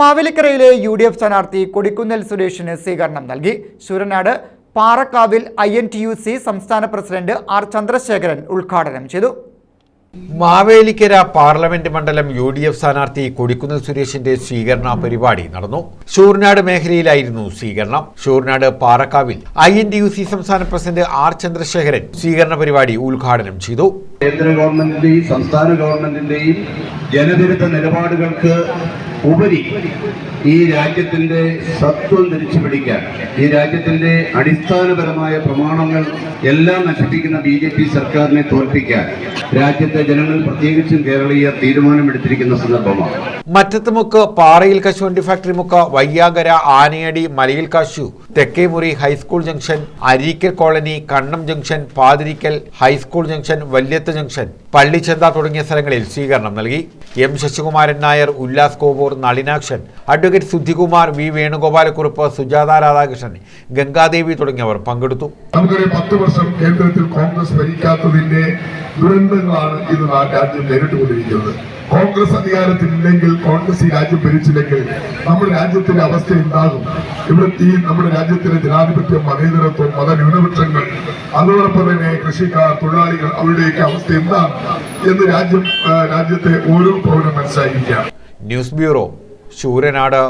മാവേലിക്കരയിലെ U D F സ്ഥാനാർത്ഥി കൊടിക്കുന്നിൽ സുരേഷിന് സ്വീകരണം നൽകി. Sooranad പാറക്കാവിൽ I N T U C സംസ്ഥാന പ്രസിഡന്റ് ആർ ചന്ദ്രശേഖരൻ ഉദ്ഘാടനം ചെയ്തു. മാവേലിക്കര പാർലമെന്റ് മണ്ഡലം യു ഡി എഫ് സ്ഥാനാർത്ഥി കൊടിക്കുന്നിൽ സുരേഷിന്റെ സ്വീകരണ പരിപാടി നടന്നു. ഷൂർനാട് മേഖലയിലായിരുന്നു സ്വീകരണം. Sooranad പാറക്കാവിൽ I N D U C സംസ്ഥാന പ്രസിഡന്റ് ആർ ചന്ദ്രശേഖരൻ സ്വീകരണ പരിപാടി ഉദ്ഘാടനം ചെയ്തു. കേന്ദ്ര ഗവൺമെന്റിന്റെയും സംസ്ഥാന ഗവൺമെന്റിന്റെയും ജനവിരുദ്ധ നിലപാടുകൾക്ക് ഉപരി ഈ രാജ്യത്തിന്റെ സത്വം തിരിച്ചു പിടിക്കാൻ ഈ രാജ്യത്തിന്റെ അടിസ്ഥാനപരമായ പ്രമാണങ്ങൾ എല്ലാം നശിപ്പിക്കുന്ന ബി ജെ പി സർക്കാരിനെ തോൽപ്പിക്കാൻ രാജ്യത്തെ ജനങ്ങൾ പ്രത്യേകിച്ചും കേരളീയർ തീരുമാനമെടുത്തിരിക്കുന്ന സന്ദർഭമാണ്. മറ്റത്തുമുക്ക് പാറയിൽ കശുവണ്ടി ഫാക്ടറി മുക്ക് വയ്യാകര ആനയടി മലയിൽ കാശു Thekkemuri high school junction Areekkal colony Kannam junction Pathirikkal high school junction Valyath junction Pallichantha തുടങ്ങിയ സ്ഥലങ്ങളിൽ സ്വീകരണം നൽകി. M Sasikumaran Nair Ullas Kovoor Nalinakshan advocate Sudhikumar V Venugopalakurup Sujatha Radhakrishnan Gangadevi തുടങ്ങിയവർ പങ്കെടുത്തു. വർഷം കേന്ദ്രത്തിൽ കോൺഗ്രസ് ഭരിക്കാത്തതിന്റെ ദുരന്തങ്ങളാണ് ഇന്ന് രാജ്യം നേരിട്ടുകൊണ്ടിരിക്കുന്നത്. കോൺഗ്രസ് അധികാരത്തിലില്ലെങ്കിൽ കോൺഗ്രസ് ഈ രാജ്യം ഭരിച്ചില്ലെങ്കിൽ നമ്മുടെ രാജ്യത്തിന്റെ അവസ്ഥ ഉണ്ടാകും ഇവിടെ ഈ നമ്മുടെ രാജ്യത്തിലെ ജനാധിപത്യം മതേതരത്വം മതന്യൂനപക്ഷങ്ങൾ അതോടൊപ്പം തന്നെ കൃഷിക്കാർ തൊഴിലാളികൾ അവരുടെയൊക്കെ അവസ്ഥ എന്താണ് എന്ന് രാജ്യം രാജ്യത്തെ ഓരോ പൗരൻ മനസ്സിലാക്കിയിരിക്കുകയാണ് ന്യൂസ് ബ്യൂറോ ശൂരനാട്